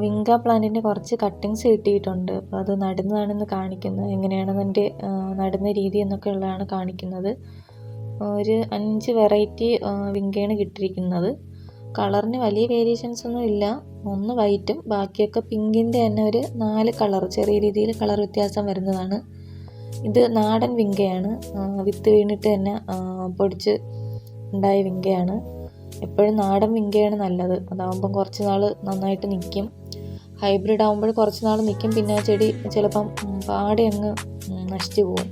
Vinca പ്ലാന്റിന്റെ കുറച്ച് cuttings കിട്ടിയിട്ടുണ്ട്. അപ്പോൾ അത് നടുന്നതാണെന്ന് കാണിക്കുന്നത് എങ്ങനെയാണ് നടുന്ന രീതി എന്നൊക്കെ ഉള്ളതാണ് കാണിക്കുന്നത്. ഒരു അഞ്ച് വെറൈറ്റി വിങ്കയാണ് കിട്ടിയിരിക്കുന്നത്. കളറിന് വലിയ വേരിയേഷൻസ് ഒന്നും ഇല്ല. ഒന്ന് വൈറ്റും ബാക്കിയൊക്കെ പിങ്കിന്റെ തന്നെ ഒരു നാല് കളർ ചെറിയ രീതിയിൽ കളർ വ്യത്യാസം വരുന്നതാണ്. ഇത് നാടൻ വിങ്കയാണ്. വിത്ത് വീണിട്ട് തന്നെ പൊടിച്ച് ഉണ്ടായ വിങ്കയാണ്. എപ്പോഴും നാടൻ വിങ്കയാണ് നല്ലത്. അതാകുമ്പം കുറച്ച് നാൾ നന്നായിട്ട് നിൽക്കും ഹൈബ്രിഡ് ആകുമ്പോൾ കുറച്ച് നാൾ നിൽക്കും പിന്നെ ആ ചെടി ചിലപ്പം പാടെ അങ്ങ് നശിച്ചു പോകും.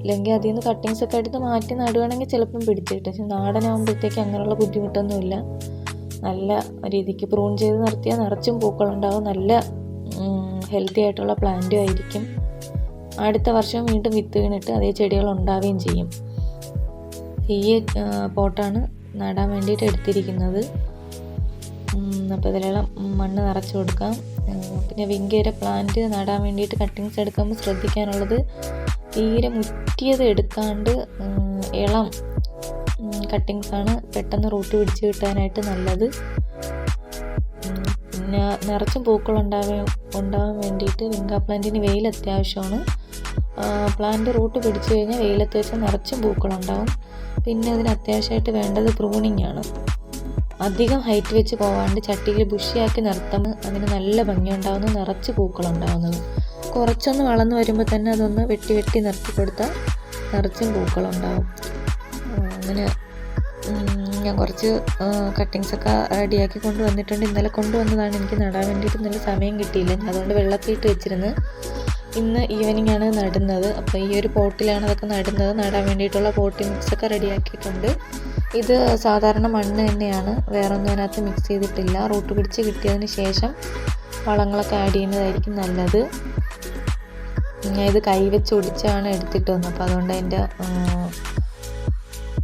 അല്ലെങ്കിൽ അതിൽ നിന്ന് കട്ടിങ്സ് ഒക്കെ എടുത്ത് മാറ്റി നടുകയാണെങ്കിൽ ചിലപ്പം പിടിച്ചു കിട്ടും. പക്ഷെ നാടനാകുമ്പോഴത്തേക്ക് അങ്ങനെയുള്ള ബുദ്ധിമുട്ടൊന്നുമില്ല. നല്ല രീതിക്ക് പ്രൂൺ ചെയ്ത് നിർത്തിയാൽ നിറച്ചും പൂക്കളുണ്ടാവും നല്ല ഹെൽത്തി ആയിട്ടുള്ള പ്ലാന്റും ആയിരിക്കും. അടുത്ത വർഷം വീണ്ടും വിത്ത് വീണിട്ട് അതേ ചെടികൾ ഉണ്ടാവുകയും ചെയ്യും. ഈ പോട്ടാണ് നടാൻ വേണ്ടിയിട്ട് എടുത്തിരിക്കുന്നത്. അപ്പോൾ ഇതിലെല്ലാം മണ്ണ് നിറച്ച് കൊടുക്കാം. പിന്നെ വിങ്കയുടെ പ്ലാന്റ് നടാൻ വേണ്ടിയിട്ട് കട്ടിങ്സ് എടുക്കുമ്പോൾ ശ്രദ്ധിക്കാനുള്ളത് തീരെ മുറ്റിയത് എടുക്കാണ്ട് ഇളം കട്ടിങ്സാണ് പെട്ടെന്ന് റൂട്ട് പിടിച്ച് കിട്ടാനായിട്ട് നല്ലത്. പിന്നെ നിറച്ചും പൂക്കൾ ഉണ്ടാവാൻ ഉണ്ടാവാൻ വേണ്ടിയിട്ട് വിങ്ക പ്ലാന്റിന് വെയിൽ അത്യാവശ്യമാണ്. പ്ലാന്റ് റൂട്ട് പിടിച്ചു കഴിഞ്ഞാൽ വെയിലത്ത് വെച്ചാൽ നിറച്ചും പൂക്കളുണ്ടാവും പിന്നെ അതിന് അത്യാവശ്യമായിട്ട് വേണ്ടത് പ്രൂണിംഗ് ആണ്. അധികം ഹൈറ്റ് വെച്ച് പോവാണ്ട് ചട്ടിയിൽ ബുഷിയാക്കി നിർത്തുമ്പോൾ അതിന് നല്ല ഭംഗിയുണ്ടാവുന്നു നിറച്ച് പൂക്കളുണ്ടാവുന്നത് കുറച്ചൊന്ന് വളർന്നു വരുമ്പോൾ തന്നെ അതൊന്ന് വെട്ടി വെട്ടി നിർത്തി കൊടുത്താൽ നിറച്ചും പൂക്കളുണ്ടാവും അങ്ങനെ ഞാൻ കുറച്ച് കട്ടിങ്സ് ഒക്കെ റെഡിയാക്കി കൊണ്ടുവന്നിട്ടുണ്ട്. ഇന്നലെ കൊണ്ടുവന്നതാണ് എനിക്ക് നടാൻ വേണ്ടിയിട്ട് നല്ല സമയം കിട്ടിയില്ല. അതുകൊണ്ട് വെള്ളത്തിയിട്ട് വെച്ചിരുന്നു ഇന്ന് ഈവനിങ് ആണ് നടുന്നത്. അപ്പോൾ ഈ ഒരു പോട്ടിലാണ് അതൊക്കെ നടുന്നത്. നടാൻ വേണ്ടിയിട്ടുള്ള പോട്ടി മിക്സൊക്കെ റെഡിയാക്കിയിട്ടുണ്ട്. ഇത് സാധാരണ മണ്ണ് തന്നെയാണ്. വേറൊന്നും അതിനകത്ത് മിക്സ് ചെയ്തിട്ടില്ല. റൂട്ട് പിടിച്ച് കിട്ടിയതിന് ശേഷം വളങ്ങളൊക്കെ ആഡ് ചെയ്യുന്നതായിരിക്കും നല്ലത്. ഞാൻ ഇത് കൈവച്ച് ഒടിച്ചാണ് എടുത്തിട്ട് വന്നത്. അപ്പോൾ അതുകൊണ്ട് അതിന്റെ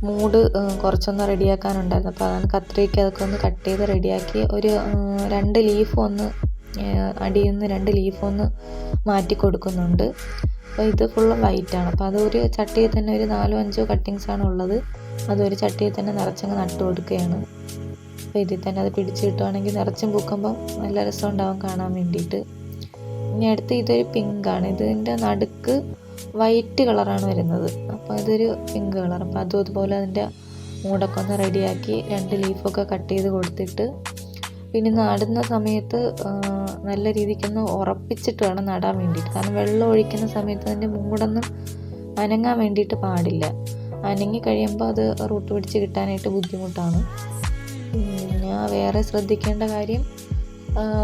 മൂഡ് കുറച്ചൊന്ന് റെഡിയാക്കാനുണ്ടായിരുന്നു. അപ്പോൾ അതാണ് കത്രിക്ക് അതൊക്കെ ഒന്ന് കട്ട് ചെയ്ത് റെഡിയാക്കി. ഒരു രണ്ട് ലീഫ് ഒന്ന് അടിയിൽ നിന്ന് രണ്ട് ലീഫ് ഒന്ന് മാറ്റി കൊടുക്കുന്നുണ്ട്. അപ്പോൾ ഇത് ഫുള്ളും വൈറ്റാണ് അപ്പോൾ അതൊരു ചട്ടിയിൽ തന്നെ ഒരു നാലോ അഞ്ചോ കട്ടിങ്സ് ആണ് ഉള്ളത്. അതൊരു ചട്ടിയിൽ തന്നെ നിറച്ചങ്ങ് നട്ടു കൊടുക്കുകയാണ്. അപ്പോൾ ഇതിൽ തന്നെ അത് പിടിച്ച് കിട്ടുവാണെങ്കിൽ നിറച്ചും പൂക്കുമ്പം നല്ല രസം ഉണ്ടാവും കാണാൻ വേണ്ടിയിട്ട്. ഇനി അടുത്ത് ഇതൊരു പിങ്കാണ് ഇതിന്റെ നടുക്ക് വൈറ്റ് കളറാണ് വരുന്നത്. അപ്പോൾ അതൊരു പിങ്ക് കളർ അപ്പോൾ അതും അതുപോലെ അതിന്റെ മൂടൊക്കെ ഒന്ന് റെഡിയാക്കി രണ്ട് ലീഫൊക്കെ കട്ട് ചെയ്ത് കൊടുത്തിട്ട്. പിന്നെ നടുന്ന സമയത്ത് നല്ല രീതിക്കൊന്ന് ഉറപ്പിച്ചിട്ട് വേണം നടാൻ വേണ്ടിയിട്ട്. കാരണം വെള്ളം ഒഴിക്കുന്ന സമയത്ത് അതിന്റെ മൂടൊന്നും അനങ്ങാൻ വേണ്ടിയിട്ട് പാടില്ല. അനങ്ങി കഴിയുമ്പോൾ അത് റൂട്ട് പിടിച്ച് കിട്ടാനായിട്ട് ബുദ്ധിമുട്ടാണ്. ഞാൻ വേറെ ശ്രദ്ധിക്കേണ്ട കാര്യം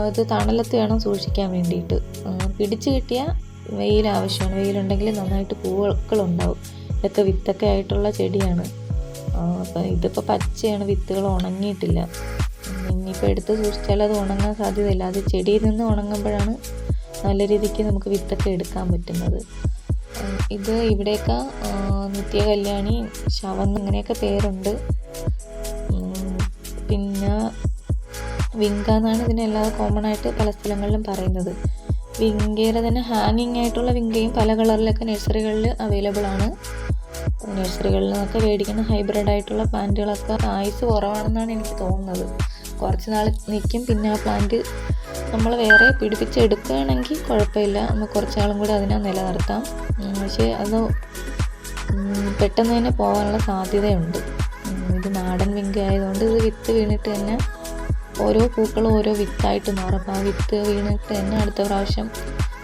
ഇത് തണലത്ത് വേണം സൂക്ഷിക്കാൻ വേണ്ടിയിട്ട്. പിടിച്ച് കിട്ടിയാൽ വെയിൽ ആവശ്യമാണ്. വെയിലുണ്ടെങ്കിൽ നന്നായിട്ട് പൂക്കളുണ്ടാവും. ഇതൊക്കെ വിത്തൊക്കെ ആയിട്ടുള്ള ചെടിയാണ്. അപ്പം ഇതിപ്പോൾ പച്ചയാണ് വിത്തുകൾ ഉണങ്ങിയിട്ടില്ല. ഇനിയിപ്പോൾ എടുത്ത് സൂക്ഷിച്ചാൽ അത് ഉണങ്ങാൻ സാധ്യതയില്ല. അത് ചെടിയിൽ നിന്ന് ഉണങ്ങുമ്പോഴാണ് നല്ല രീതിക്ക് നമുക്ക് വിത്തൊക്കെ എടുക്കാൻ പറ്റുന്നത്. ഇത് ഇവിടെയൊക്കെ നിത്യ കല്യാണി ശവം അങ്ങനെയൊക്കെ പേരുണ്ട്. പിന്നെ വിങ്ക എന്നാണ് ഇതിനെല്ലാതെ കോമൺ ആയിട്ട് പല സ്ഥലങ്ങളിലും പറയുന്നത്. വിങ്കയുടെ തന്നെ ഹാങ്ങിങ് ആയിട്ടുള്ള വിങ്കയും പല കളറിലൊക്കെ നഴ്സറികളിൽ അവൈലബിൾ ആണ്. നഴ്സറികളിൽ നിന്നൊക്കെ മേടിക്കുന്ന ഹൈബ്രിഡ് ആയിട്ടുള്ള പ്ലാന്റുകളൊക്കെ ആയുസ് കുറവാണെന്നാണ് എനിക്ക് തോന്നുന്നത്. കുറച്ച് നാൾ നിൽക്കും പിന്നെ ആ പ്ലാന്റ് നമ്മൾ വേറെ പിടിപ്പിച്ചെടുക്കുകയാണെങ്കിൽ കുഴപ്പമില്ല. നമുക്ക് കുറച്ച് നാളും കൂടി അതിനെ നിലനിർത്താം. പക്ഷേ അത് പെട്ടെന്ന് തന്നെ പോകാനുള്ള സാധ്യതയുണ്ട്. ഇത് നാടൻ വിങ്ക ആയതുകൊണ്ട് ഇത് വിത്ത് വീണിട്ട് തന്നെ ഓരോ പൂക്കളും ഓരോ വിത്തായിട്ട് മാറും. അപ്പോൾ ആ വിത്ത് വീണിട്ട് തന്നെ അടുത്ത പ്രാവശ്യം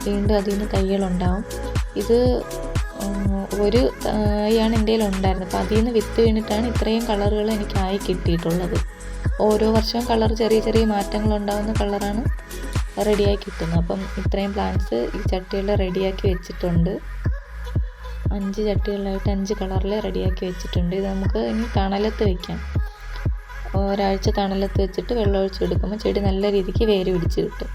വീണ്ടും അതിൽ നിന്ന് തയ്യലുണ്ടാവും ഇത് ഒരു ഇയാണ് എന്റെ ഉണ്ടായിരുന്നത് അപ്പോൾ അതിൽ നിന്ന് വിത്ത് വീണിട്ടാണ് ഇത്രയും കളറുകൾ എനിക്കായി കിട്ടിയിട്ടുള്ളത്. ഓരോ വർഷവും കളർ ചെറിയ ചെറിയ മാറ്റങ്ങൾ ഉണ്ടാകുന്ന കളറാണ് റെഡിയായി കിട്ടുന്നത്. അപ്പം ഇത്രയും പ്ലാന്റ്സ് ഈ ചട്ടികളിൽ റെഡിയാക്കി വെച്ചിട്ടുണ്ട്. അഞ്ച് ചട്ടികളിലായിട്ട് അഞ്ച് കളറിൽ റെഡിയാക്കി വെച്ചിട്ടുണ്ട്. ഇത് നമുക്ക് ഇനി തണലത്ത് വയ്ക്കാം ഒരാഴ്ച തണലത്ത് വെച്ചിട്ട് വെള്ളം ഒഴിച്ച് എടുക്കുമ്പോൾ ചെടി നല്ല രീതിക്ക് വേര് പിടിച്ച് കിട്ടും.